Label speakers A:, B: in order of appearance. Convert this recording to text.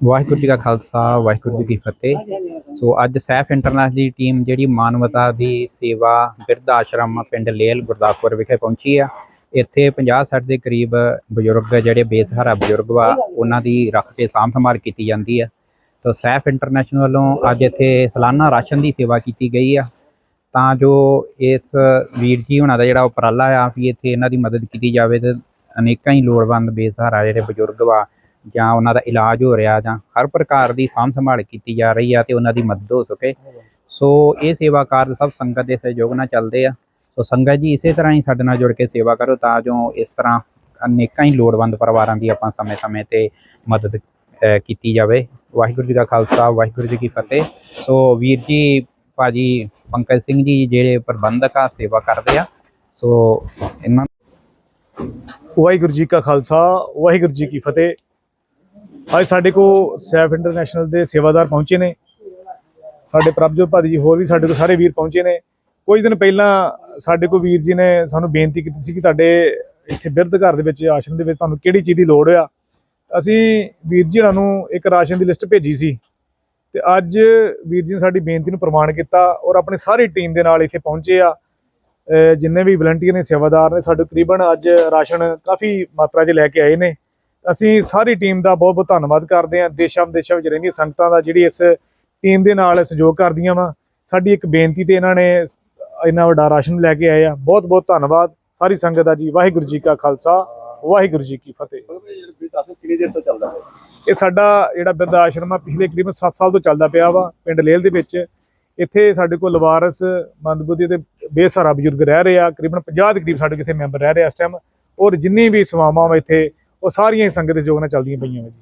A: ਵਾਹਿਗੁਰੂ ਜੀ ਕਾ ਖਾਲਸਾ, ਵਾਹਿਗੁਰੂ ਜੀ ਕੀ ਫਤਿਹ। ਸੋ ਅੱਜ ਸੈਫ ਇੰਟਰਨੈਸ਼ਨਲ ਦੀ ਟੀਮ ਜਿਹੜੀ ਮਾਨਵਤਾ ਦੀ ਸੇਵਾ, ਬਿਰਧ ਆਸ਼ਰਮ ਪਿੰਡ ਲੇਲ ਗੁਰਦਾਸਪੁਰ ਵਿਖੇ ਪਹੁੰਚੀ ਆ। ਇੱਥੇ 50 60 ਦੇ ਕਰੀਬ ਬਜ਼ੁਰਗ ਜਿਹੜੇ ਬੇਸਹਾਰਾ ਬਜ਼ੁਰਗ ਵਾ, ਉਹਨਾਂ ਦੀ ਰੱਖ ਕੇ ਸਾਂਭ ਸੰਭਾਲ ਕੀਤੀ ਜਾਂਦੀ ਆ। ਤਾਂ ਸੈਫ ਇੰਟਰਨੈਸ਼ਨਲ ਵੱਲੋਂ ਅੱਜ ਇੱਥੇ ਸਾਲਾਨਾ ਰਾਸ਼ਨ ਦੀ ਸੇਵਾ ਕੀਤੀ ਗਈ ਆ। ਤਾਂ ਜੋ ਇਸ ਵੀਰ ਜੀ ਹੁਣਾਂ ਦਾ ਜਿਹੜਾ ਉਪਰਾਲਾ ਆ, ਵੀ ਇੱਥੇ ਇਹਨਾਂ ਦੀ ਮਦਦ ਕੀਤੀ ਜਾਵੇ ਤੇ ਅਨੇਕਾਂ ਹੀ ਲੋੜਵੰਦ ਬੇਸਹਾਰਾ ਜਿਹੜੇ ਬਜ਼ੁਰਗ ਵਾ ਜਾਂ ਉਹਨਾਂ ਦਾ ਇਲਾਜ ਹੋ ਰਿਹਾ ਜਾਂ ਹਰ ਪ੍ਰਕਾਰ ਦੀ ਸਾਂਭ ਸੰਭਾਲ ਕੀਤੀ ਜਾ ਰਹੀ ਆ ਤੇ ਉਹਨਾਂ ਦੀ ਮਦਦ ਹੋ ਸਕੇ। ਸੋ ਇਹ ਸੇਵਾ ਕਾਰਜ ਸਭ ਸੰਗਤ ਦੇ ਸਹਿਯੋਗ ਨਾਲ ਚੱਲਦੇ ਆ। ਸੋ ਸੰਗਤ ਜੀ ਇਸੇ ਤਰ੍ਹਾਂ ਹੀ ਸਾਡੇ ਨਾਲ ਜੁੜ ਕੇ ਸੇਵਾ ਕਰੋ ਤਾਂ ਜੋ ਇਸ ਤਰ੍ਹਾਂ ਅਨੇਕਾਂ ਹੀ ਲੋੜਵੰਦ ਪਰਿਵਾਰਾਂ ਦੀ ਆਪਾਂ ਸਮੇਂ-ਸਮੇਂ ਤੇ ਮਦਦ ਕੀਤੀ ਜਾਵੇ। ਵਾਹਿਗੁਰੂ ਜੀ ਦਾ ਖਾਲਸਾ, ਵਾਹਿਗੁਰੂ ਜੀ ਕੀ ਫਤਿਹ। ਸੋ ਵੀਰ ਜੀ, ਭਾਜੀ ਪੰਕਜ ਸਿੰਘ ਜੀ ਜਿਹੜੇ ਪ੍ਰਬੰਧਕ ਆ, ਸੇਵਾ ਕਰਦੇ ਆ। ਸੋ ਇਹਨਾਂ
B: ਵਾਹਿਗੁਰੂ ਜੀ ਕਾ ਖਾਲਸਾ, ਵਾਹਿਗੁਰੂ ਜੀ ਕੀ ਫਤਿਹ। ਅੱਜ ਸਾਡੇ ਕੋ ਸੈਫ ਇੰਟਰਨੈਸ਼ਨਲ ਦੇ ਸੇਵਾਦਾਰ ਪਹੁੰਚੇ ਨੇ। ਸਾਡੇ ਪ੍ਰਭਜੋਤ ਭਾਜੀ ਜੀ, ਹੋਰ ਵੀ ਸਾਡੇ ਕੋ ਸਾਰੇ ਵੀਰ ਪਹੁੰਚੇ ਨੇ। ਕੁਝ ਦਿਨ ਪਹਿਲਾਂ ਸਾਡੇ ਕੋ ਵੀਰ ਜੀ ਨੇ ਸਾਨੂੰ ਬੇਨਤੀ ਕੀਤੀ ਸੀ ਕਿ ਤੁਹਾਡੇ ਇੱਥੇ ਬਿਰਧ ਘਰ ਦੇ ਵਿੱਚ, ਆਸ਼ਰਮ ਦੇ ਵਿੱਚ ਤੁਹਾਨੂੰ ਕਿਹੜੀ ਚੀਜ਼ ਦੀ ਲੋੜ ਆ। ਅਸੀਂ ਵੀਰ ਜੀ ਹਣਾ ਨੂੰ ਇੱਕ ਰਾਸ਼ਨ ਦੀ ਲਿਸਟ ਭੇਜੀ ਸੀ ਤੇ ਅੱਜ ਵੀਰ ਜੀ ਨੇ ਸਾਡੀ ਬੇਨਤੀ ਨੂੰ ਪ੍ਰਮਾਣ ਕੀਤਾ ਔਰ ਆਪਣੀ ਸਾਰੀ ਟੀਮ ਦੇ ਨਾਲ ਇੱਥੇ ਪਹੁੰਚੇ ਆ। ਜਿੰਨੇ ਵੀ ਵਲੰਟੀਅਰ ਨੇ, ਸੇਵਾਦਾਰ ਨੇ, ਸਾਡੇ ਤਕਰੀਬਨ ਅੱਜ ਰਾਸ਼ਨ ਕਾਫੀ ਮਾਤਰਾ 'ਚ ਲੈ ਕੇ ਆਏ ਨੇ। ਅਸੀਂ ਸਾਰੀ ਟੀਮ ਦਾ ਬਹੁਤ ਬਹੁਤ ਧੰਨਵਾਦ ਕਰਦੇ ਹਾਂ। ਦੇਸ਼ਾਂ ਵਿਦੇਸ਼ਾਂ ਵਿੱਚ ਰਹਿੰਦੀਆਂ ਸੰਗਤਾਂ ਦਾ ਜਿਹੜੀ ਇਸ ਟੀਮ ਦੇ ਨਾਲ ਸਹਿਯੋਗ ਕਰਦੀਆਂ ਵਾ। ਸਾਡੀ ਇੱਕ ਬੇਨਤੀ ਤੇ ਇਹਨਾਂ ਨੇ ਇੰਨਾ ਵੱਡਾ ਰਾਸ਼ਨ ਲੈ ਕੇ ਆਏ ਆ। ਬਹੁਤ ਬਹੁਤ ਧੰਨਵਾਦ। ਸਾਰੀ ਸੰਗਤ ਦਾ ਜੀ। ਵਾਹਿਗੁਰੂ ਜੀ ਕਾ ਖਾਲਸਾ। ਵਾਹਿਗੁਰੂ ਜੀ ਕੀ ਫਤਿਹ।
C: ਕਿੰਨੀ ਦੇਰ ਤੋਂ ਚੱਲਦਾ ਹੈ
B: ਇਹ ਸਾਡਾ ਜਿਹੜਾ ਬਿਰਧ ਆਸ਼ਰਮ ਆ ਪਿਛਲੇ ਕਰੀਬਨ 7 ਸਾਲ ਤੋਂ ਚੱਲਦਾ ਪਿਆ ਵਾ ਪਿੰਡ ਲੇਲ ਦੇ ਵਿੱਚ। ਇੱਥੇ ਸਾਡੇ ਕੋਲ ਲਵਾਰਸ ਮੰਦਬੁੱਧੀ ਤੇ ਬੇਸਹਾਰਾ ਬਜ਼ੁਰਗ ਰਹਿ ਰਹੇ ਆ। ਕਰੀਬਨ 50 ਦੇ ਕਰੀਬ ਸਾਡੇ ਕੋਲ ਇੱਥੇ ਮੈਂਬਰ ਰਹਿ ਰਹੇ ਆ ਇਸ ਟਾਈਮ ਔਰ ਜਿੰਨੀ ਵੀ ਸੇਵਾਵਾਂ ਵਾ ਇੱਥੇ ਉਹ ਸਾਰੀਆਂ ਹੀ ਸੰਗਤ ਦੇ ਯੋਗ ਨਾਲ ਚੱਲਦੀਆਂ ਪਈਆਂ ਵਾ ਜੀ।